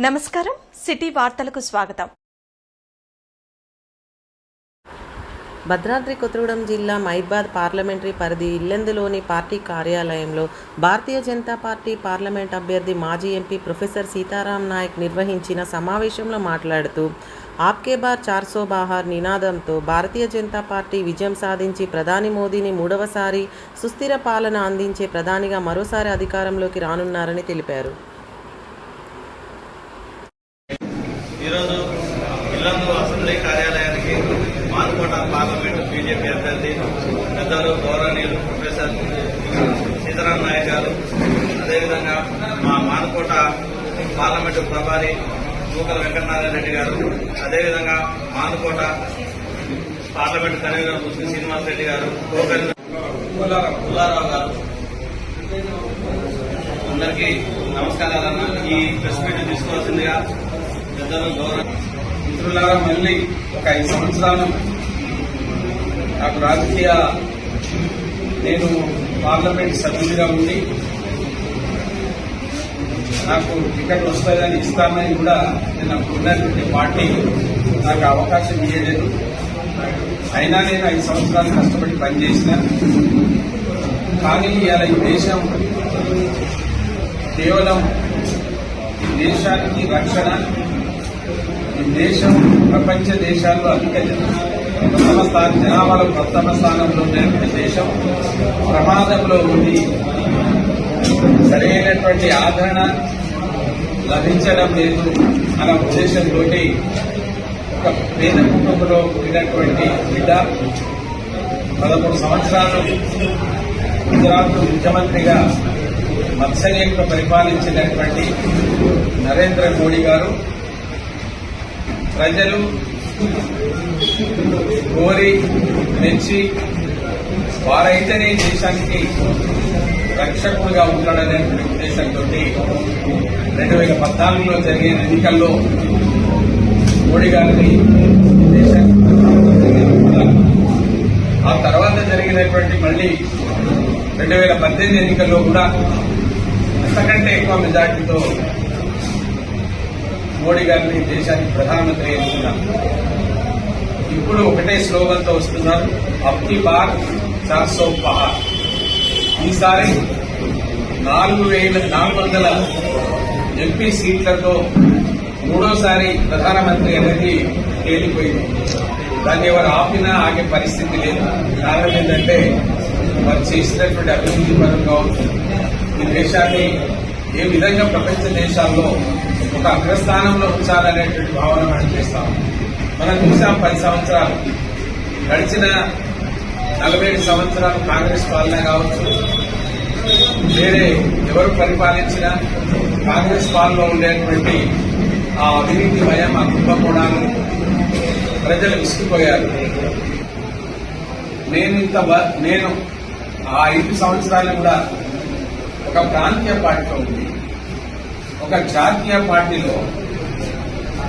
నమస్కారం. సిటీ వార్తలకు స్వాగతం. భద్రాద్రి కొత్తగూడెం జిల్లా మైబాద్ పార్లమెంటరీ పరిధి ఇల్లెందులోని పార్టీ కార్యాలయంలో భారతీయ జనతా పార్టీ పార్లమెంట్ అభ్యర్థి మాజీ ఎంపీ ప్రొఫెసర్ సీతారాం నాయక్ నిర్వహించిన సమావేశంలో మాట్లాడుతూ ఆప్కే బార్ చార్సో బాహార్ నినాదంతో భారతీయ జనతా పార్టీ విజయం సాధించి ప్రధాని మోదీని మూడవసారి సుస్థిర పాలన అందించే ప్రధానిగా మరోసారి అధికారంలోకి రానున్నారని తెలిపారు. ఈరోజు ఇల్లందు అసెంబ్లీ కార్యాలయానికి మానుకోట పార్లమెంటు బీజేపీ అభ్యర్థి పెద్దలు గౌరవనీయులు ప్రొఫెసర్ సీతారాం నాయక్ గారు అదేవిధంగా మా మానుకోట పార్లమెంటు ప్రభారి నూకల వెంకటనారాయణ రెడ్డి గారు అదేవిధంగా మానుకోట పార్లమెంటు కన్వీనర్ ముస్లిం శ్రీనివాస్ రెడ్డి గారు పుల్లారావు గారు. అందరికీ నమస్కారాలన్న ఈ ప్రెస్ మీట్ తీసుకోవాల్సిందిగా పెద్దలు గౌరవ మిత్రులారా మళ్ళీ ఒక ఐదు సంవత్సరాలు నాకు రాజకీయ నేను పార్లమెంట్ సభ్యుడిగా ఉండి నాకు టికెట్ వస్తుందని ఇస్తానని కూడా నేను అప్పుడు ఉన్నటువంటి పార్టీ నాకు అవకాశం ఇవ్వలేదు అయినా నేను ఐదు సంవత్సరాలు కష్టపడి పనిచేసిన. కానీ ఇవాళ ఈ దేశం కేవలం ఈ దేశానికి రక్షణ దేశం ప్రపంచ దేశాల్లో అధిక జన- ప్రథమ స్థానం జనాభాలో ప్రథమ స్థానంలో ఉన్నటువంటి దేశం. ప్రమాదంలో ఉండి సరైనటువంటి ఆదరణ లభించడం లేదు. అనే ఉద్దేశంతో ఒక పేద కుటుంబంలో పుట్టినటువంటి బిడ్డ పదమూడు సంవత్సరాలు గుజరాత్ ముఖ్యమంత్రిగా మత్సర్యంగా పరిపాలించినటువంటి నరేంద్ర మోడీ గారు ప్రజలు కోరి మెచ్చి వారైతేనే దేశానికి రక్షకుడుగా ఉంటాడనే ఉద్దేశంతో రెండు వేల పద్నాలుగులో జరిగిన ఎన్నికల్లో మోడీ గారిని ఆ తర్వాత జరిగినటువంటి మళ్ళీ రెండు వేల పద్దెనిమిది ఎన్నికల్లో కూడా అంతకంటే ఎక్కువ మెజార్టీతో మోడీ గారిని దేశానికి ప్రధానమంత్రి ఎన్నుకున్నారు. ఇప్పుడు ఒకటే స్లోగన్తో వస్తున్నారు అప్తి బార్ చార్ సో పహార్ ఈసారి నాలుగు వేల నాలుగు వందల ఎంపీ సీట్లతో మూడోసారి ప్రధానమంత్రి అనేది తేలిపోయింది. దాన్ని ఎవరు ఆపినా ఆగే పరిస్థితి లేదు. కారణం ఏంటంటే వారు చేసినటువంటి అభివృద్ధి పరంగా ఈ దేశాన్ని ఏ విధంగా ప్రపంచ దేశాల్లో ఒక అగ్రస్థానంలో ఉంచాలనేటువంటి భావన మనం చేస్తాం మనం చూసాం పది సంవత్సరాలు. గడిచిన నలభై ఐదు సంవత్సరాలు కాంగ్రెస్ పాలన కావచ్చు. వేరే ఎవరు పరిపాలించినా కాంగ్రెస్ పాలనలో ఉండేటువంటి ఆ అవినీతి భయం ఆ కుంభకోణాలు ప్రజలు విసిగిపోయారు. నేను ఇంత నేను ఆ ఐదు సంవత్సరాలు కూడా ఒక ప్రాంతీయ పార్టీలో ఉంది ఒక జాతీయ పార్టీలో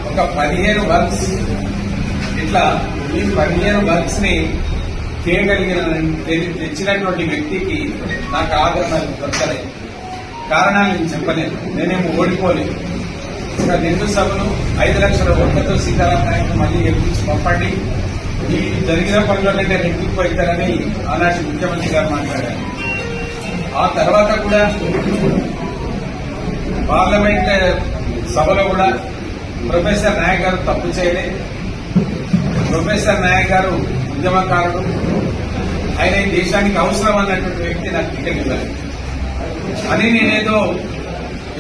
ఒక పదిహేను వర్క్స్ ఇట్లా ఈ పదిహేను వర్క్స్ని చేయగలిగిన తెచ్చినటువంటి వ్యక్తికి నాకు ఆదరణ దొరకలేదు. కారణాలు నేను చెప్పలేదు. నేనేమో ఓడిపోలేదు. ఒక నిండు సభను ఐదు లక్షల ఓట్లతో సీతారాం నాయక్ మళ్ళీ గెలిపించి పంపండి. ఈ జరిగిన పనుల కంటే రెట్టింపు అవుతారని ఆనాటి ముఖ్యమంత్రి గారు మాట్లాడారు. ఆ తర్వాత కూడా పార్లమెంట్ సభలో కూడా ప్రొఫెసర్ నాయక్ గారు తప్పు చేయలే. ప్రొఫెసర్ నాయక్ గారు ఉద్యమకారుడు. ఆయన ఈ దేశానికి అవసరం అన్నటువంటి వ్యక్తి నాకు టికెట్ ఇవ్వాలి అని నేనేదో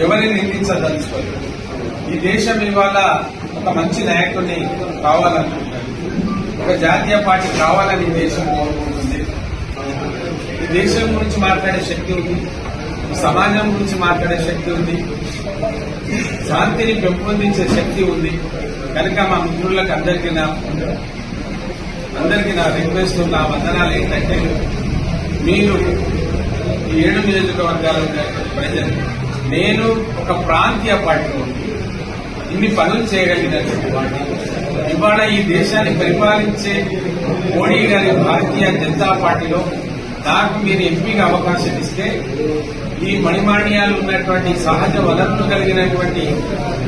ఎవరిని నిందించదలుచుకోలేదు. ఈ దేశం ఇవాళ ఒక మంచి నాయకుడిని కావాలనుకుంటుంది ఒక జాతీయ పార్టీ కావాలని దేశం కోరుకుంటుంది. ఈ దేశం గురించి మాట్లాడే శక్తి ఉంది. సమాజం గురించి మాట్లాడే శక్తి ఉంది. శాంతిని పెంపొందించే శక్తి ఉంది. కనుక మా మిత్రులకు అందరికీ నా అందరికీ నా రిక్వెస్ట్ నా వందనాలు ఏంటంటే మీరు ఈ ఏడు నియోజకవర్గాల ప్రజలు నేను ఒక ప్రాంతీయ పార్టీ ఉండి ఇన్ని పనులు చేయగలిగినటువంటి వాడిని. ఇవాళ ఈ దేశాన్ని పరిపాలించే మోడీ గారి భారతీయ జనతా పార్టీలో నాకు మీరు ఎంపీగా అవకాశం ఇస్తే ఈ మణిమాణ్యాలు ఉన్నటువంటి సహజ వనరులు కలిగినటువంటి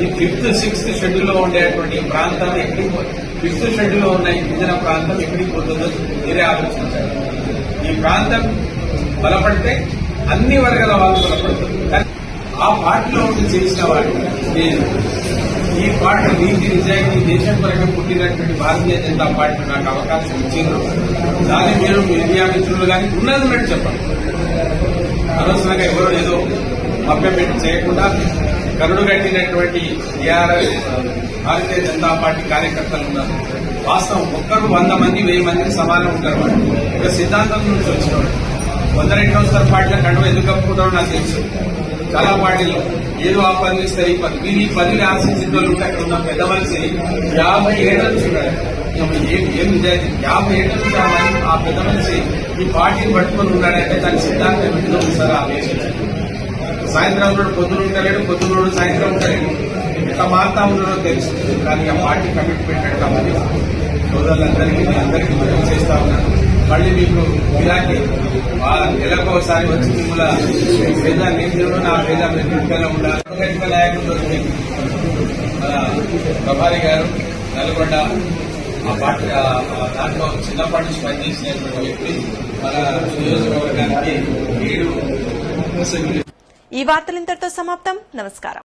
ఈ ఫిఫ్త్ సిక్స్త్ షెడ్యూల్లో ఉండేటువంటి ప్రాంతాలు ఎక్కడికి ఫిఫ్త్ షెడ్యూల్లో ఉన్న ఈ గిరిజన ప్రాంతం ఎక్కడికి పోతుందో మీరే ఆలోచించాలి. ఈ ప్రాంతం బలపడితే అన్ని వర్గాల వాళ్ళు బలపడుతుంది కానీ ఆ పార్టీలో ఉండి చేసిన వాడు నేను. ఈ పార్టీ నీతి నిజాయితీ దేశం కొరకు పుట్టినటువంటి భారతీయ జనతా పార్టీ నాకు అవకాశం ఇచ్చింది దాన్ని మీరు మీడియా మిత్రులు కానీ ఉన్నది ఉన్నట్టు చెప్పండి. అనవసరంగా ఎవరో ఏదో మభ్యపెట్టి చేయకుండా కరుడు కట్టినటువంటి టీఆర్ఎస్ భారతీయ జనతా పార్టీ కార్యకర్తలు ఉన్నారు. వాస్తవం ఒక్కరు వంద మంది వెయ్యి మందికి సమానం ఉంటారు వాళ్ళు. ఒక సిద్ధాంతం నుంచి వచ్చినవాడు వంద రెండు వందల పార్టీల కండువ ఎందుకు కప్పుకుంటారో నాకు తెలుసు. చాలా పార్టీలు ఏదో ఆ పని ఇస్తారు ఈ పని. మీరు ఈ పనిని ఆశించిన వాళ్ళు ఉంటే అక్కడ ఉన్న పెద్ద మనిషి యాభై ఏళ్ళ నుంచి ఏం ఏం నిజాయితీ యాభై ఏళ్ళ నుంచి ఆ పెద్ద మనిషి ఈ పార్టీని పట్టుకొని ఉన్నాడంటే దాని సిద్ధాంతం ఏంటో ఒకసారి ఆలోచించండి. సాయంత్రం కూడా పొద్దున ఉండలేడు పొద్దున కూడా సాయంత్రం ఉండలేడు ఎట్లా మారుతా ఉన్నాడో తెలుసు. కానీ ఆ పార్టీ కమిట్మెంట్ ఎట్లా మరి సోదరులందరికీ మీ అందరికీ మనం చేస్తా ఉన్నాను. మళ్ళీ మీకు ఇలాంటి నెలకు ఒకసారి వచ్చి మిమ్మల్ని పేద నేను నా పేద నిర్మితంగా ఉండాలి. నాయకులు ప్రభారి గారు నల్గొండ ఆ పాట దాంట్లో చిన్నప్పటి నుంచి పనిచేసినటువంటి వ్యక్తి మన నియోజకవర్గానికి ఏడు ఈ వార్తలు ఇంతటితో సమాప్తం. నమస్కారం.